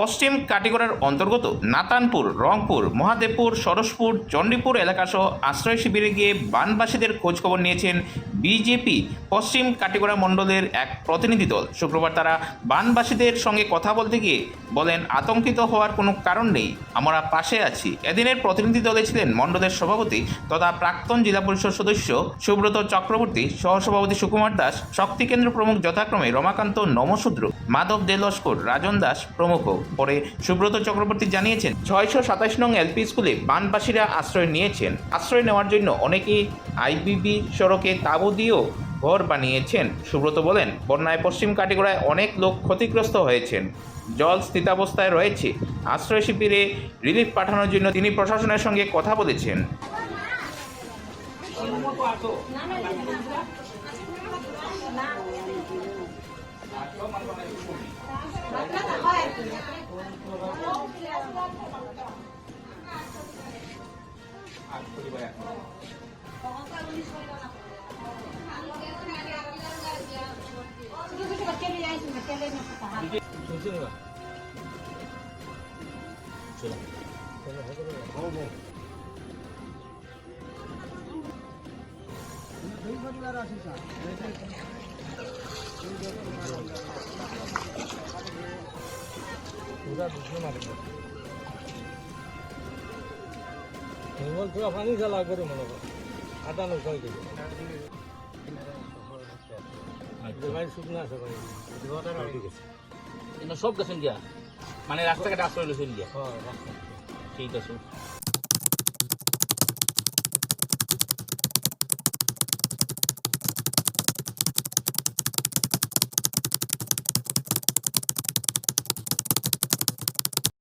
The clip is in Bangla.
পশ্চিম কাটিগড়ার অন্তর্গত নাতানপুর, রংপুর, মহাদেবপুর, সরসপুর, চণ্ডীপুর এলাকাসহ আশ্রয় শিবিরে গিয়ে বানবাসীদের খোঁজখবর নিয়েছেন বিজেপি পশ্চিম কাটিগড়া মণ্ডলের এক প্রতিনিধি দল। শুক্রবার তারা বানবাসীদের সঙ্গে কথা বলতে গিয়ে বলেন, আতঙ্কিত হওয়ার কোনো কারণ নেই, আমরা পাশে আছি। এদিনের প্রতিনিধি দলে ছিলেন মণ্ডলের সভাপতি তথা প্রাক্তন জেলা পরিষদ সদস্য সুব্রত চক্রবর্তী, সহসভাপতি সুকুমার দাস শক্তিকেন্দ্র প্রমুখ যথাক্রমে রমাকান্ত নমশূদ্র মাধব দে লস্কর রাজন দাস প্রমুখ। পরে সুব্রত চক্রবর্তী জানিয়েছেন, ছয়শো সাতাশ নং এলপি স্কুলে বানবাসীরা আশ্রয় নিয়েছেন। আশ্রয় নেওয়ার জন্য অনেকেই আইবিবি সড়কে তাঁবু দিয়েও ঘর বানিয়েছেন। সুব্রত বলেন, বন্যায় পশ্চিম কাটিগড়ায় অনেক লোক ক্ষতিগ্রস্ত হয়েছেন। জল স্থিতাবস্থায় রয়েছে। আশ্রয় শিবিরে রিলিফ পাঠানোর জন্য তিনি প্রশাসনের সঙ্গে কথা বলেছেন। 안끄지마 요. হিমল পানি করে মনে করো। আটানো ছয় কেজি কিন্তু সব গেছেন গিয়া মানে রাস্তাঘাটে আশ্রয় লইছেন গিয়া হ্যাঁ ঠিক আছে।